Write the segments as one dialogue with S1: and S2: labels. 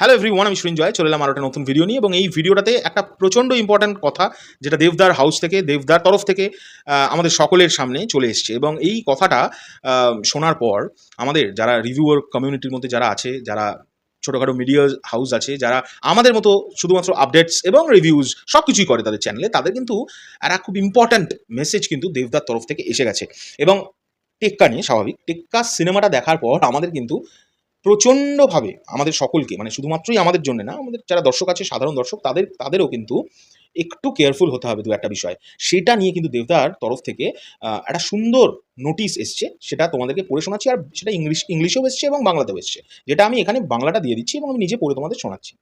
S1: Hello everyone আমি সৃঞ্জয় চলে এলাম আরও একটা নতুন ভিডিও নিয়ে, এবং এই ভিডিওটাতে একটা প্রচণ্ড ইম্পর্ট্যান্ট কথা, যেটা দেবদার হাউস থেকে, দেবদার তরফ থেকে আমাদের সকলের সামনে চলে এসছে। এবং এই কথাটা শোনার পর আমাদের যারা রিভিউয়ার কমিউনিটির মধ্যে যারা আছে, যারা ছোটোখাটো মিডিয়া হাউস আছে, যারা আমাদের মতো শুধুমাত্র আপডেটস এবং রিভিউজ সব কিছুই করে তাদের চ্যানেলে তাদের কিন্তু একটা খুব ইম্পর্ট্যান্ট মেসেজ কিন্তু দেবদার তরফ থেকে এসে গেছে। এবং টেক্কা নিয়ে, স্বাভাবিক, টেক্কা সিনেমাটা দেখার পর আমাদের কিন্তু প্রচণ্ডভাবে আমাদের সকলকে মানে শুধুমাত্রই আমাদের জন্য না, আমাদের যারা দর্শক আছে, সাধারণ দর্শক, তাদের, তাদেরও কিন্তু একটু কেয়ারফুল হতে হবে দু একটা বিষয়। সেটা নিয়ে কিন্তু দেবদার তরফ থেকে একটা সুন্দর নোটিশ এসছে, সেটা তোমাদেরকে পড়ে শোনাচ্ছি, আর সেটা ইংলিশ, ইংলিশেও এসছে এবং বাংলাতেও এসছে। যেটা আমি এখানে বাংলাটা দিয়ে দিচ্ছি এবং আমি নিজে পড়ে তোমাদের শোনাচ্ছি।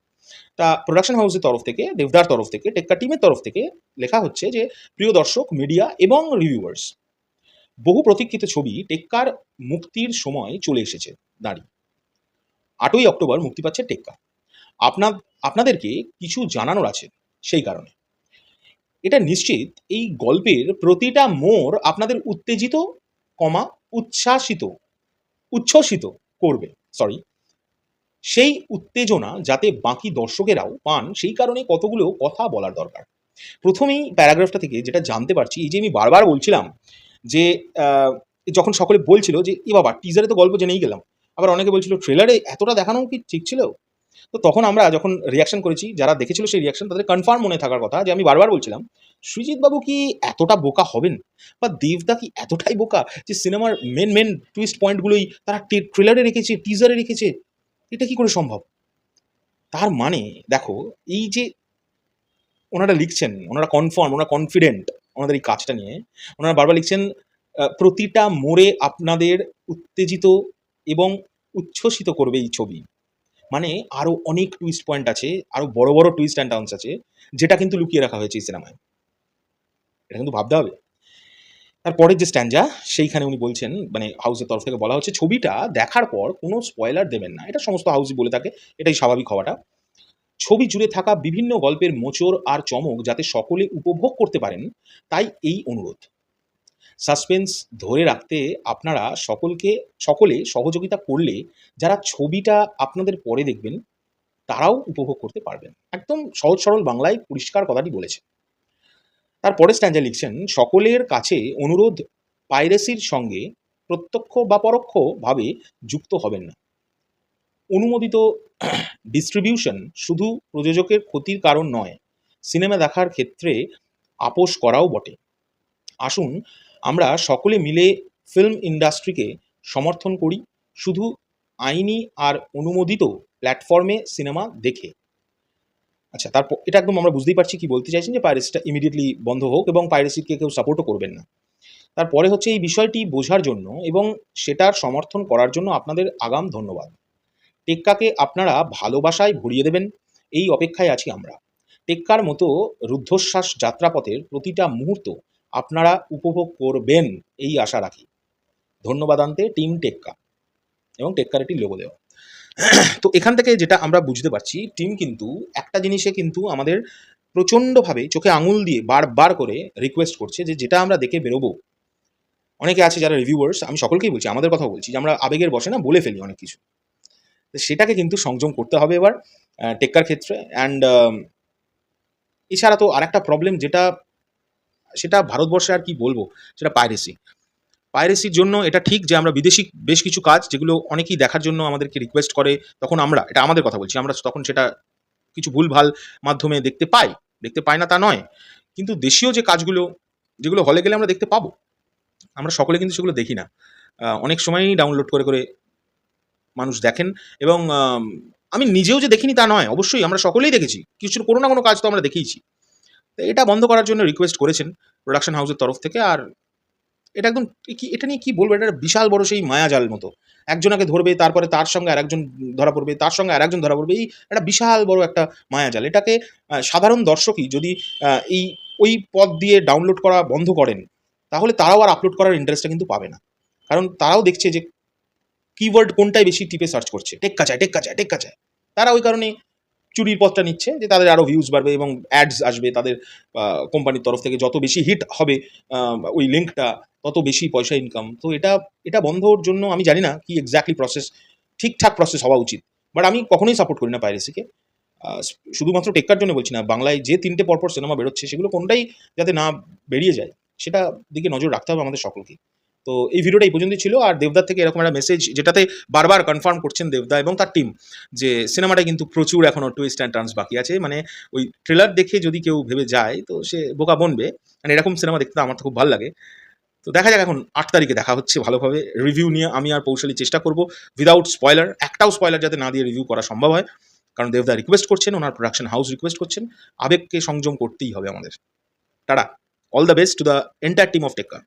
S1: তা প্রোডাকশন হাউসের তরফ থেকে, দেবদার তরফ থেকে টেক্কা টিমের তরফ থেকে লেখা হচ্ছে যে, প্রিয় দর্শক মিডিয়া এবং রিভিউয়ার্স বহু প্রতীক্ষিত ছবি টেক্কার মুক্তির সময় চলে এসেছে, দাঁড়িয়ে। আটই অক্টোবর মুক্তি পাচ্ছে টেক্কা। আপনার আপনাদেরকে কিছু জানানোর আছে সেই কারণে। এটা নিশ্চিত, এই গল্পের প্রতিটা মোড় আপনাদের উত্তেজিত, কমা, উচ্ছ্বাসিত, উচ্ছ্বসিত করবে সরি সেই উত্তেজনা যাতে বাকি দর্শকেরাও পান, সেই কারণে কতগুলো কথা বলার দরকার। প্রথমেই প্যারাগ্রাফটা থেকে যেটা জানতে পারছি, এই যে আমি বারবার বলছিলাম যে যখন সকলে বলছিল যে, এ বাবা টিজারে তো গল্প জেনেই গেলাম। আবার অনেকে বলছিল ট্রেলারে এতটা দেখানো কি ঠিক ছিল? তো তখন আমরা যখন রিয়াকশন করেছি, যারা দেখেছিল সেই রিয়াকশন তাদের কনফার্ম মনে থাকার কথা যে আমি বারবার বলছিলাম বাবু কি এতটা বোকা হবেন? বা দেবদা কি এতটাই বোকা যে সিনেমার মেন মেন টুইস্ট পয়েন্টগুলোই তারা ট্রেলারে রেখেছে টিজারে রেখেছে? এটা কি করে সম্ভব? তার মানে দেখো, এই যে ওনারা লিখছেন, ওনারা কনফার্ম ওনারা কনফিডেন্ট ওনাদের এই কাজটা নিয়ে, ওনারা বারবার লিখছেন প্রতিটা মোড়ে আপনাদের উত্তেজিত এবং উচ্ছ্বসিত করবে এই ছবি। মানে আরও অনেক টুইস্ট পয়েন্ট আছে আরও বড় বড় টুইস্ট অ্যান্ড টার্নস আছে, যেটা কিন্তু লুকিয়ে রাখা হয়েছে এই সিনেমায় এটা কিন্তু ভাবতে হবে। তারপরের যে স্ট্যান্ডা সেইখানে উনি বলছেন মানে হাউসের তরফ থেকে বলা হচ্ছে, ছবিটা দেখার পর কোনো স্পয়লার দেবেন না। এটা সমস্ত হাউসই বলে থাকে, এটাই স্বাভাবিক হওয়াটা। ছবি জুড়ে থাকা বিভিন্ন গল্পের মোচড় আর চমক যাতে সকলে উপভোগ করতে পারেন, তাই এই অনুরোধ। সাসপেন্স ধরে রাখতে আপনারা সকলকে, সকলে সহযোগিতা করলে যারা ছবিটা আপনাদের পরে দেখবেন, তারাও উপভোগ করতে পারবেন। একদম সহজ সরল বাংলায় পরিষ্কার কথাটি বলেছে। তারপরে স্ট্যান্ডা লিখছেন, সকলের কাছে অনুরোধ, পাইরেসির সঙ্গে প্রত্যক্ষ বা পরোক্ষভাবে যুক্ত হবেন না। অনুমোদিত ডিস্ট্রিবিউশন শুধু প্রযোজকের ক্ষতির কারণ নয়, সিনেমা দেখার ক্ষেত্রে আপোষ করাও বটে। আসুন আমরা সকলে মিলে ফিল্ম ইন্ডাস্ট্রিকে সমর্থন করি, শুধু আইনি আর অনুমোদিত প্ল্যাটফর্মে সিনেমা দেখে। আচ্ছা তারপর এটা একদম আমরা বুঝতেই পারছি কি বলতে চাইছেন যে পাইরেসিটা ইমিডিয়েটলি বন্ধ হোক এবং পাইরেসিকে কেউ সাপোর্টও করবেন না। তারপরে হচ্ছে এই বিষয়টি বোঝার জন্য এবং সেটার সমর্থন করার জন্য আপনাদের আগাম ধন্যবাদ। টেক্কাকে আপনারা ভালোবাসায় ভরিয়ে দেবেন, এই অপেক্ষায় আছি আমরা। টেক্কার মতো রুদ্ধশ্বাস যাত্রাপথের প্রতিটা মুহূর্ত আপনারা উপভোগ করবেন, এই আশা রাখি। ধন্যবাদ আনতে, টিম টেক্কা এবং টেক্কার একটি লোগো দেওয়া। তো এখান থেকে যেটা আমরা বুঝতে পারছি, টিম কিন্তু একটা জিনিসে কিন্তু আমাদের প্রচণ্ডভাবে চোখে আঙুল দিয়ে বারবার করে রিকোয়েস্ট করছে যে যেটা আমরা দেখে বেরোবো। অনেকে আছে যারা রিভিউয়ার্স আমি সকলকেই বলছি, আমাদের কথা বলছি যে আমরা আবেগের বসে না বলে ফেলি অনেক কিছু। সেটাকে কিন্তু সংযম করতে হবে এবার টেক্কার ক্ষেত্রে। অ্যান্ড এছাড়া তো আর একটা প্রবলেম যেটা সেটা ভারতবর্ষে আর কি বলব? সেটা পাইরেসি পাইরেসির জন্য এটা ঠিক যে আমরা বিদেশি বেশ কিছু কাজ যেগুলো অনেকেই দেখার জন্য আমাদেরকে রিকোয়েস্ট করে, তখন আমরা, এটা আমাদের কথা বলছি, আমরা তখন সেটা কিছু ভুলভাল মাধ্যমে দেখতে পাই দেখতে পাই না তা নয়। কিন্তু দেশীয় যে কাজগুলো, যেগুলো হলে গেলে আমরা দেখতে পাবো, আমরা সকলে কিন্তু সেগুলো দেখি না। অনেক সময়ই ডাউনলোড করে করে মানুষ দেখেন এবং আমি নিজেও যে দেখিনি তা নয়, অবশ্যই আমরা সকলেই দেখেছি, কিছু কোনো না কোনো কাজ তো আমরা দেখেইছি। এটা বন্ধ করার জন্য রিকোয়েস্ট করেছেন প্রোডাকশন হাউসের তরফ থেকে আর এটা একদম কি, এটা নিয়ে কী বলব? এটা বিশাল বড় সেই মায়াজাল মতো। একজনকে ধরবে, তারপরে তার সঙ্গে আরেকজন ধরা পড়বে, তার সঙ্গে আরেকজন ধরা পড়বে, এই একটা বিশাল বড় একটা মায়াজাল। এটাকে সাধারণ দর্শকই যদি এই, ওই পদ দিয়ে ডাউনলোড করা বন্ধ করেন, তাহলে তারাও আর আপলোড করার ইন্টারেস্টটা কিন্তু পাবে না। কারণ তারাও দেখছে যে কিওয়ার্ড কোনটাই বেশি টিপে সার্চ করছে। টেক্কা চায় টেক্কা চায় টেক্কা চায়। তারা ওই কারণে চুরির পথটা নিচ্ছে, যে তাদের আরও ভিউজ বাড়বে এবং অ্যাডস আসবে তাদের কোম্পানির তরফ থেকে যত বেশি হিট হবে ওই লিঙ্কটা তত বেশি পয়সা ইনকাম তো এটা এটা বন্ধর জন্য আমি জানি না কি এক্স্যাক্টলি প্রসেস ঠিকঠাক প্রসেস হওয়া উচিত। বাট আমি কখনোই সাপোর্ট করি না পাইরেসিকে শুধুমাত্র টেক্কার জন্য বলছি না, বাংলায় যে তিনটে পরপর সিনেমা বেরোচ্ছে, সেগুলো কোনটাই যাতে না বেরিয়ে যায়, সেটা দিকে নজর রাখতে হবে আমাদের সকলকে তো এই ভিডিওটা এই পর্যন্তই ছিল। আর দেবদার থেকে এরকম একটা মেসেজ যেটাতে বারবার কনফার্ম করছেন দেবদা এবং তার টিম যে সিনেমাটা কিন্তু প্রচুর এখনও টুইস্ট অ্যান্ড টার্নস বাকি আছে। মানে ওই ট্রেলার দেখে যদি কেউ ভেবে যায়, তো সে বোকা বনবে। মানে এরকম সিনেমা দেখতে আমার তো খুব ভালো লাগে। তো দেখা যাক এখন আট তারিখে দেখা হচ্ছে ভালোভাবে। রিভিউ নিয়ে আমি আর পৌশালী চেষ্টা করব। উইদাউট স্পয়লার একটাও স্পয়লার যাতে না দিয়ে রিভিউ করা সম্ভব হয়। কারণ দেবদা রিকোয়েস্ট করছেন, ওনার প্রোডাকশন হাউস রিকোয়েস্ট করছেন। আবেগকে সংযম করতেই হবে আমাদের। Tata. All the best to the entire team of Tekka